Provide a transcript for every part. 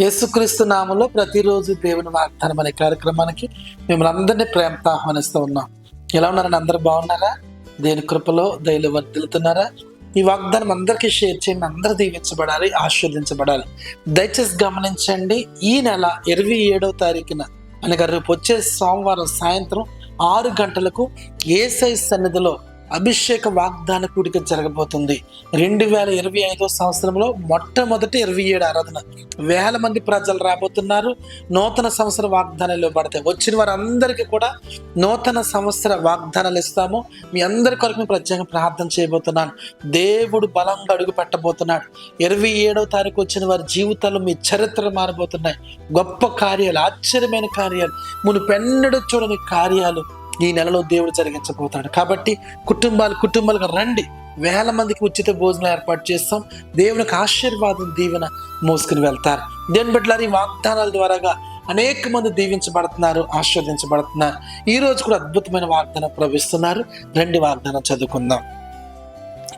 యేసుక్రీస్తు నామంలో ప్రతిరోజు దేవుని వాగ్దానం అనే కార్యక్రమానికి మిమ్మల్ని అందరినీ ప్రేమతో ఆహ్వానిస్తూ ఉన్నాం. ఎలా ఉన్నారని అందరు బాగున్నారా? దేని కృపలో దయలు వర్దిలుతున్నారా ఈ వాగ్దానం అందరికీ షేర్ చేయండి. అందరు దీవించబడాలి ఆశీర్వదించబడాలి. దయచేసి గమనించండి ఈ నెల ఇరవై ఏడవ తారీఖున అనగా రేపు వచ్చే సోమవారం సాయంత్రం ఆరు గంటలకు ఏసై సన్నిధిలో అభిషేక వాగ్దాన కూడిక జరగబోతుంది. రెండు వేల ఇరవై ఐదో సంవత్సరంలో మొట్టమొదటి ఇరవై ఏడు ఆరాధన. వేల మంది ప్రజలు రాబోతున్నారు. నూతన సంవత్సర వాగ్దానాలు ఇవ్వబడతాయి వచ్చిన వారందరికీ కూడా నూతన సంవత్సర వాగ్దానాలు ఇస్తాము. మీ అందరి కొరకు మేము ప్రత్యేకంగా ప్రార్థన చేయబోతున్నాను. దేవుడు బలంగా అడుగు పెట్టబోతున్నాడు. ఇరవై ఏడవ తారీఖు వచ్చిన వారి జీవితాలు మీ చరిత్ర మారబోతున్నాయి. గొప్ప కార్యాలు ఆశ్చర్యమైన కార్యాలు మునుపెన్నడూ చూడని కార్యాలు ఈ నెలలో దేవుడు జరిగించబోతాడు. కాబట్టి కుటుంబాలు కుటుంబాలుగా రండి. వేల మందికి ఉచిత భోజనం ఏర్పాటు చేస్తాం. దేవునికి ఆశీర్వాదం దీవెన మోసుకుని వెళ్తారు. దేని బిడ్డలారు వాగ్దానాల ద్వారాగా అనేక మంది దీవించబడుతున్నారు ఆశీర్వదించబడుతున్నారు. ఈ రోజు కూడా అద్భుతమైన వాగ్దానం ప్రవహిస్తున్నారు. రెండు వాగ్దానం చదువుకుందాం.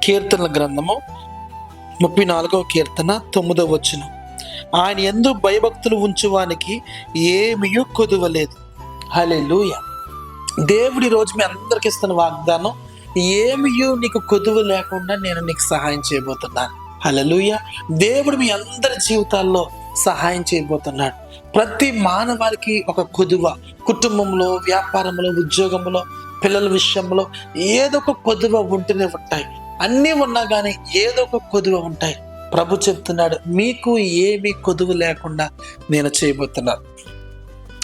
కీర్తనల గ్రంథము ముప్పై నాలుగవ కీర్తన తొమ్మిదవ వచ్చును ఆయన ఎందు భయభక్తులు ఉంచువానికి ఏమీ కొదువలేదు. హలే దేవుడి రోజు మీ అందరికి ఇస్తున్న వాగ్దానం ఏమియో నీకు కొదువు లేకుండా నేను నీకు సహాయం చేయబోతున్నాను. హలలుయ దేవుడు మీ అందరి జీవితాల్లో సహాయం చేయబోతున్నాడు. ప్రతి మానవాళికి ఒక కొదువ కుటుంబంలో వ్యాపారంలో ఉద్యోగంలో పిల్లల విషయంలో ఏదో ఒక కొదువ ఉంటూనే ఉంటాయి. అన్నీ ఉన్నా కానీ ఏదో ఒక కొదువ ఉంటాయి. ప్రభు చెప్తున్నాడు మీకు ఏమీ కొదువు లేకుండా నేను చేయబోతున్నాను.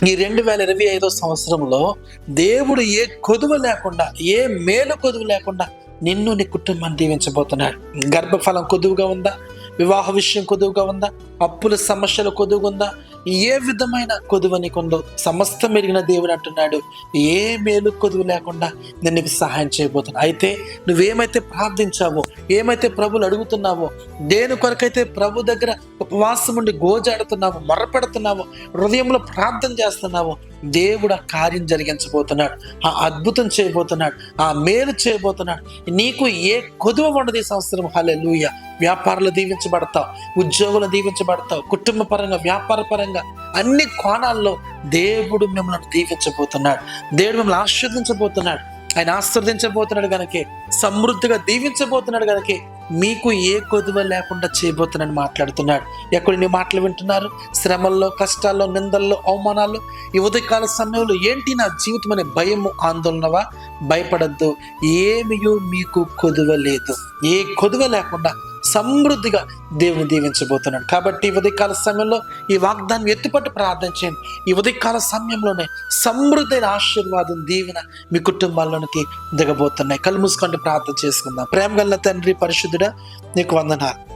ఈ రెండు వేల ఇరవై ఐదో సంవత్సరంలో దేవుడు ఏ కొదువ లేకుండా ఏ మేలు కొదువు లేకుండా నిన్ను నీ కుటుంబాన్ని దీవించబోతున్నాడు. గర్భఫలం కొదువుగా ఉందా? వివాహ విషయం కొదువుగా ఉందా? అప్పుల సమస్యలు కొదువుగా ఉందా? ఏ విధమైన కొదువని నీకుందో సమస్తం మెరిగిన దేవుడు అంటున్నాడు. ఏ మేలు కొదువు లేకుండా నేను నీకు సహాయం చేయబోతున్నా. అయితే నువ్వేమైతే ప్రార్థించావో ఏమైతే ప్రభులు అడుగుతున్నావో దేని కొరకైతే ప్రభు దగ్గర ఉపవాసం ఉండి గోజాడుతున్నావో మొరపెడుతున్నావో హృదయంలో ప్రార్థన చేస్తున్నావో దేవుడు ఆ కార్యం జరిగించబోతున్నాడు. ఆ అద్భుతం చేయబోతున్నాడు. ఆ మేలు చేయబోతున్నాడు. నీకు ఏ కొదువ ఉండదు ఈ సంవత్సరం. హలెలూయ వ్యాపారాలు దీవించబడతావు ఉద్యోగులు దీవించబడతావు కుటుంబ పరంగా వ్యాపార పరంగా అన్ని కోణాల్లో దేవుడు మిమ్మల్ని దీవించబోతున్నాడు. దేవుడు మిమ్మల్ని ఆశీర్దించబోతున్నాడు ఆయన ఆస్వాదించబోతున్నాడు కనుకే సమృద్ధిగా దీవించబోతున్నాడు కనుకే మీకు ఏ కొదువ లేకుండా చేయబోతున్నాడు మాట్లాడుతున్నాడు. ఎక్కడ నీ మాటలు వింటున్నారు? శ్రమల్లో కష్టాల్లో నిందల్లో అవమానాల్లో ఈ ఉదయకాల సమయంలో ఏంటి నా జీవితం అనే భయము ఆందోళనవా? భయపడద్దు. ఏమియో మీకు కొదువ లేదు. ఏ కొదువ లేకుండా సమృద్ధిగా దేవుని దీవించబోతున్నాడు. కాబట్టి ఈ ఉదయకాల సమయంలో ఈ వాగ్దానం ఎత్తుపట్టు ప్రార్థన చేయండి. ఈ ఉదయకాల సమయంలోనే సమృద్ధైన ఆశీర్వాదం దీవెన మీ కుటుంబాల్లోనికి దిగబోతున్నాయి. కళ్ళు మూసుకుంటూ ప్రార్థన చేసుకుందాం. ప్రేమ గల్ల తండ్రి పరిశుద్ధుడా నీకు వందనాలు.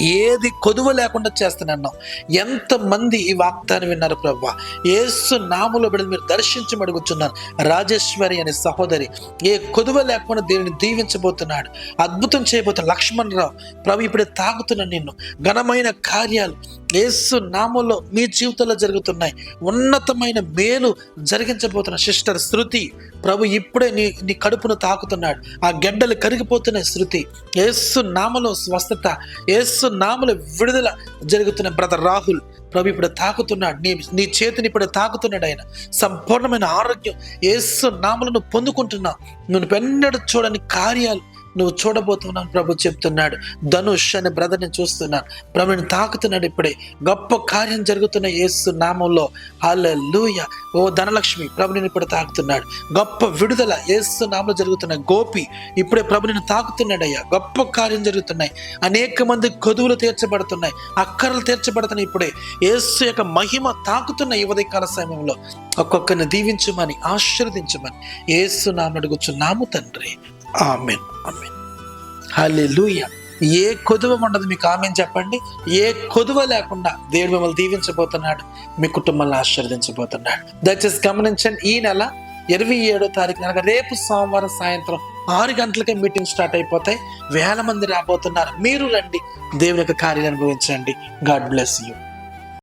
ఏది కొదువ లేకుండా చేస్తానన్నాం ఎంతమంది ఈ వాగ్దానం విన్నారు ప్రభు? ఏసు నాములో బిడ్డ మీరు దర్శించమడుగుచున్నారు రాజేశ్వరి అనే సహోదరి ఏ కొదువ లేకుండా దేవుని దీవించబోతున్నాడు. అద్భుతం చేయబోతున్న లక్ష్మణ్ రావు ప్రభు ఇప్పుడే తాగుతున్న నిన్ను. ఘనమైన కార్యాలు ఏసు నామంలో మీ జీవితంలో జరుగుతున్నాయి. ఉన్నతమైన మేలు జరిగించబోతున్న సిస్టర్ శృతి ప్రభు ఇప్పుడే నీ నీ కడుపును తాకుతున్నాడు. ఆ గెడ్డలు కరిగిపోతున్నాయి శృతి. ఏసు నామలో స్వస్థత ఏసు నామలో విడుదల జరుగుతున్న బ్రదర్ రాహుల్ ప్రభు ఇప్పుడు తాకుతున్నాడు. నీ నీ చేతిని ఇప్పుడు తాకుతున్నాడు ఆయన. సంపూర్ణమైన ఆరోగ్యం ఏసు నామలను పొందుకుంటున్నా నువ్వు పెన్నడు చూడని కార్యాలు నువ్వు చూడబోతున్నాను ప్రభు చెప్తున్నాడు. ధనుష్ అనే బ్రదర్ని చూస్తున్నాను ప్రభుని తాకుతున్నాడు ఇప్పుడే. గొప్ప కార్యం జరుగుతున్న యేసు నామంలో. హల్లూయ ఓ ధనలక్ష్మి ప్రభుని ఇప్పుడు తాకుతున్నాడు. గొప్ప విడుదల యేసు నామంలో జరుగుతున్న గోపి ఇప్పుడే ప్రభుని తాకుతున్నాడు అయ్యా. గొప్ప కార్యం జరుగుతున్నాయి. అనేక మంది కొదువులు తీర్చబడుతున్నాయి. అక్కర్లు తీర్చబడుతున్నాయి ఇప్పుడే. యేసు యొక్క మహిమ తాకుతున్న ఈ ఉదయకాల సమయంలో ఒక్కొక్కరిని దీవించమని ఆశీర్వదించమని ఏసు నామం నాము తండ్రి ఆమెన్ ఆమెన్. హల్లెలూయా. ఏ కొదువ ఉండదు మీకు ఆమెన్ చెప్పండి. ఏ కొదువ లేకుండా దేవుడు మిమ్మల్ని దీవించబోతున్నాడు. మీ కుటుంబాలను ఆశీర్వదించబోతున్నాడు. దయచేసి గమనించండి ఈ నెల ఇరవై ఏడో తారీఖు కనుక రేపు సోమవారం సాయంత్రం ఆరు గంటలకే మీటింగ్ స్టార్ట్ అయిపోతాయి. వేల మంది రాబోతున్నారు. మీరు రండి దేవుని యొక్క కార్యాలు అనుభవించండి. God bless you.